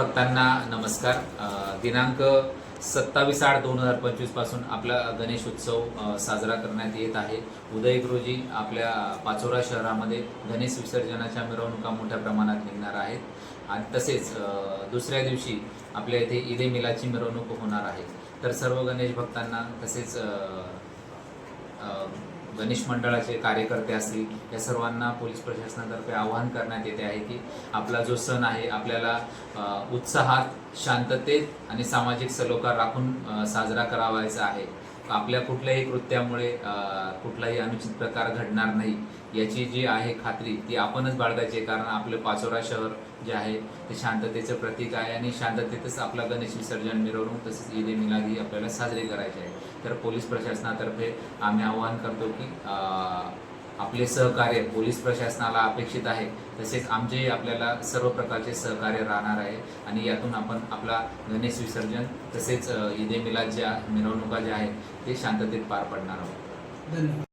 भक्तांना नमस्कार. दिनांक सत्तावीस आठ दोन हजार पंचवीसपासून आपला गणेश उत्सव साजरा करण्यात येत आहे. उदय रोजी आपल्या पाचोरा शहरामध्ये गणेश विसर्जनाच्या मिरवणुका मोठ्या प्रमाणात निघणार आहेत. आणि तसेच दुसऱ्या दिवशी आपल्या इथे ईदे मिलाची मिरवणूक होणार आहे. तर सर्व गणेश भक्तांना तसेच गणेश मंडळाचे कार्यकर्ते असतील या सर्वांना पोलीस प्रशासनातर्फे आवाहन करण्यात येते आहे की आपला जो सण आहे आपल्याला उत्साहात शांततेत आणि सामाजिक सलोखा राखून साजरा करावायचा आहे. आपल्या कुठल्याही कृत्यामुळे कुठलाही अनुचित प्रकार घडणार नाही. याची जी आहे खात्री ती आपणच बाळगायची आहे कारण आपलं पाचोरा शहर जे आहे ते शांततेचं प्रतीक आहे आणि शांततेतच आपला गणेश विसर्जन मिरवणूक तसेच ईद ए ही आपल्याला साजरी करायची आहे. तर पोलीस प्रशासनातर्फे आम्ही आवाहन करतो की आपले सहकार्य पोलीस प्रशासनाला अपेक्षित आहे तसेच आमचे आपल्याला सर्व प्रकारचे सहकार्य राहणार आहे आणि यातून आपण आपला गणेश विसर्जन तसेच ईदे मिलाद ज्या मिरवणुका ज्या आहेत ते शांततेत पार पडणार आहोत. धन्यवाद.